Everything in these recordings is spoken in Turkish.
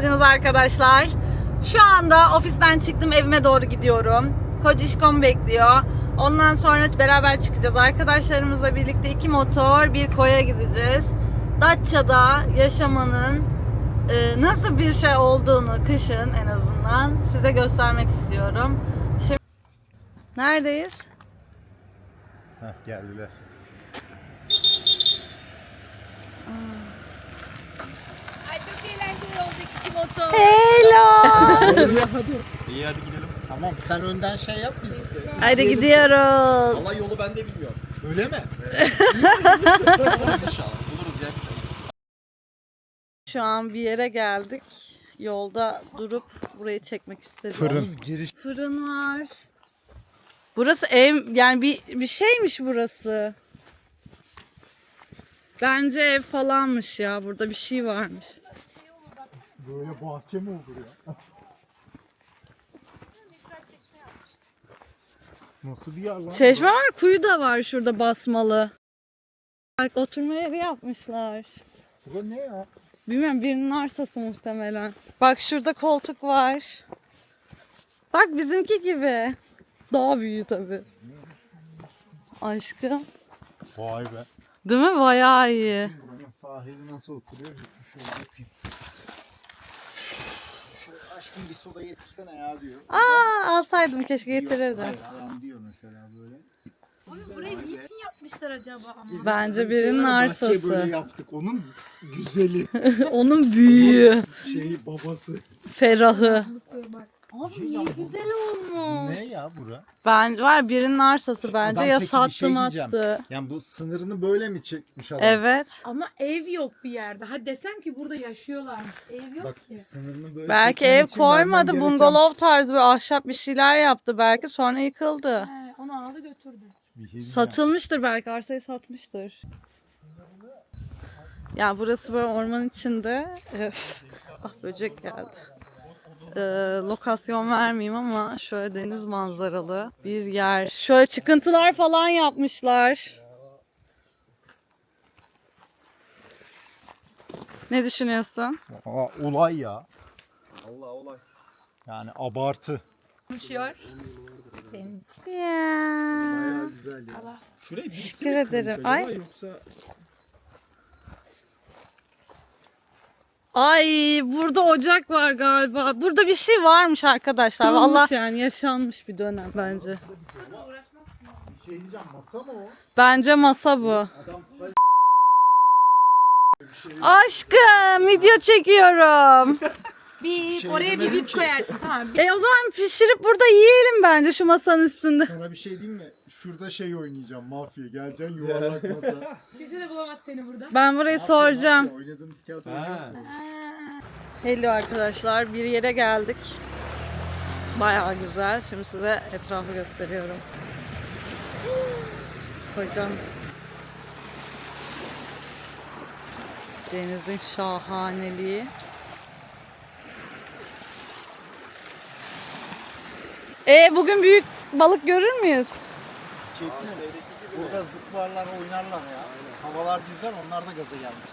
geldiniz arkadaşlar. Şu anda ofisten çıktım evime doğru gidiyorum. Kocişkom bekliyor. Ondan sonra beraber çıkacağız. Arkadaşlarımızla birlikte iki motor bir koya gideceğiz. Datça'da yaşamanın e, nasıl bir şey olduğunu kışın en azından size göstermek istiyorum. Şimdi neredeyiz? Heh, geldiler çok eğlenceli olacak iki motor. Hello. İyi hadi gidelim. Tamam sen önden şey yap biz. Hadi gidiyoruz. Allah yolu ben de bilmiyorum. Öyle mi? İnşallah buluruz ya. Şu an bir yere geldik. Yolda durup burayı çekmek istedim. Fırın. Giriş. Fırın var. Burası ev yani bir bir şeymiş burası. Bence ev falanmış ya. Burada bir şey varmış. Böyle bahçe mi olur ya? Nasıl bir yer lan? Çeşme var, kuyu da var şurada basmalı. Bak oturma yeri yapmışlar. Bu ne ya? Bilmiyorum birinin arsası muhtemelen. Bak şurada koltuk var. Bak bizimki gibi. Daha büyüğü tabii. Aşkım. Vay be. Değil mi? Bayağı iyi. Buranın sahili nasıl oturuyor? Şöyle yapayım. Aşkım bir soda getirsene ya diyor. Aa alsaydım keşke getirirdim. Hayır adam diyor mesela böyle. Abi burayı niçin yapmışlar acaba ama? Bizim Bence bir birinin arsası. böyle yaptık. Onun güzeli. Onun büyüğü, şeyi babası. ferahı. Abi ne güzel olmuş. Ne ya bura? Ben var birinin arsası bence Adam ya peki bir sattım şey diyeceğim. attı. Yani bu sınırını böyle mi çekmiş adam? Evet. Ama ev yok bir yerde. Ha desem ki burada yaşıyorlar. Ev yok Bak ki. sınırını böyle Belki ev için vermen koymadı. gereken- Bungalov tarzı bir ahşap bir şeyler yaptı belki sonra yıkıldı. He, onu aldı götürdü. Bir şey diyeceğim. Satılmıştır belki arsayı satmıştır. Ya burası böyle orman içinde. Öf. Ah böcek geldi. Ee, lokasyon vermeyeyim ama şöyle deniz manzaralı bir yer. Şöyle çıkıntılar falan yapmışlar. Ne düşünüyorsun? Aa, olay ya. Allah olay. Yani abartı. Konuşuyor. Senin için. Ya. Bayağı güzel ya. Allah. Şurayı Teşekkür ederim. Ay. Yoksa Ay burada ocak var galiba. Burada bir şey varmış arkadaşlar. Vallahi yani yaşanmış bir dönem bence. Bir şey diyeceğim masa mı o? Bence masa bu. Adam Aşkım video çekiyorum. Bir Şey oraya bir demedim bip ki. koyarsın tamam. Bir E o zaman pişirip burada yiyelim bence şu masanın üstünde. sana bir şey diyeyim mi? Şurada şey oynayacağım mafya. Geleceksin yuvarlak masa. kimse de bulamaz seni burada. Ben burayı Mafya, soracağım. mafya. Oynadığımız kağıt. Hello arkadaşlar bir yere geldik. Bayağı güzel. Şimdi size etrafı gösteriyorum. Hocam. Denizin şahaneliği. E bugün büyük balık görür müyüz? Kesin. Burada zıplarlar oynarlar ya. Havalar güzel onlar da gaza gelmiş.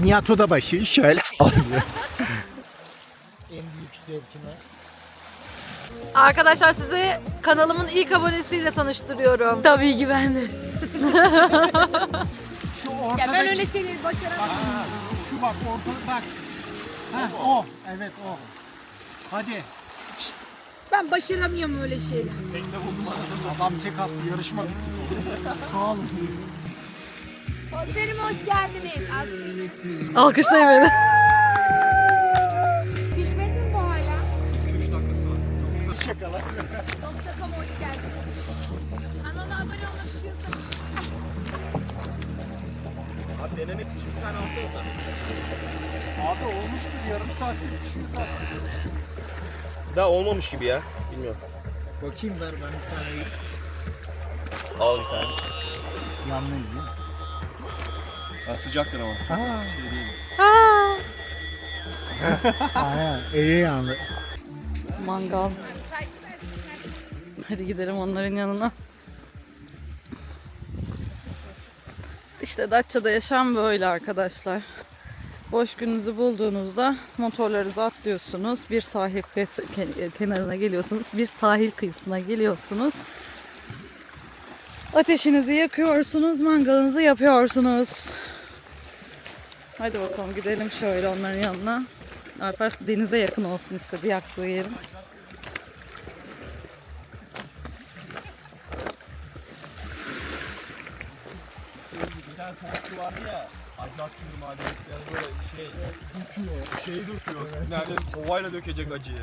Nihat Odabaşı şöyle alıyor. en büyük zevkime. Arkadaşlar sizi kanalımın ilk abonesiyle tanıştırıyorum. Tabii ki ben de. Şu Ya ortadaki... ben öyle seni başaramam. Aa, şu bak ortada bak. Heh, o. Evet o. Hadi. Ben başaramıyorum öyle şeyler. Adam tek attı yarışma bitti. Sağ olun. Konserime hoş geldiniz. Alkışlayın beni. Pişmedi mi bu hala? 3 dakikası var. Şakalar. Nokta.com hoş geldiniz. Kanala abone olmak istiyorsanız Abi denemek için bir tane alsanıza. Abi olmuştur yarım saattir şu saat. Daha olmamış gibi ya. Bilmiyorum. Bakayım ver ben bir tane. Al bir tane. Yanmayız değil mi? Ha, sıcaktır ama. Ha. Aa, Aynen. İyi yandı. mangal. Hadi gidelim onların yanına. İşte Datça'da yaşam böyle arkadaşlar. Boş gününüzü bulduğunuzda motorlarınızı atlıyorsunuz. Bir sahil kıyısı- ke- kenarına geliyorsunuz. Bir sahil kıyısına geliyorsunuz. Ateşinizi yakıyorsunuz, mangalınızı yapıyorsunuz. Hadi bakalım gidelim şöyle onların yanına. Alper denize yakın olsun istedi yaktığı yerin. Bir tane tavukçu vardı ya. Acayip bir maden. Yani böyle şey döküyor. Şey döküyor. Nerede kovayla dökecek acıyı.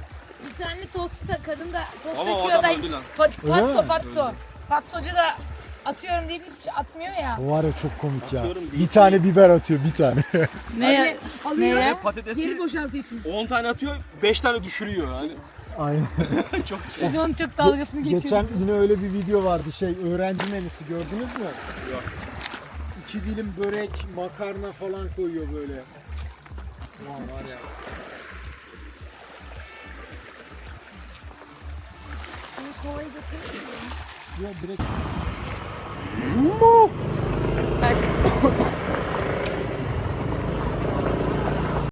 Bir tane tost kadın da tost Ama o döküyor da adam öldü lan. pat, Öyle patso patso. Patsocu da atıyorum deyip hiçbir şey atmıyor ya. O var ya çok komik ya. Atıyorum. Bir tane biber atıyor bir tane. Ne? Alıyor. Neye? Geri Patatesi boşaltıyor için. 10 tane atıyor, 5 tane düşürüyor yani. Aynen. Çok Biz onun çok dalgasını geçiyoruz. Geçen yine öyle bir video vardı şey öğrenci menüsü gördünüz mü? Yok. İki dilim börek, makarna falan koyuyor böyle. Ulan var ya. Ya direkt Bak.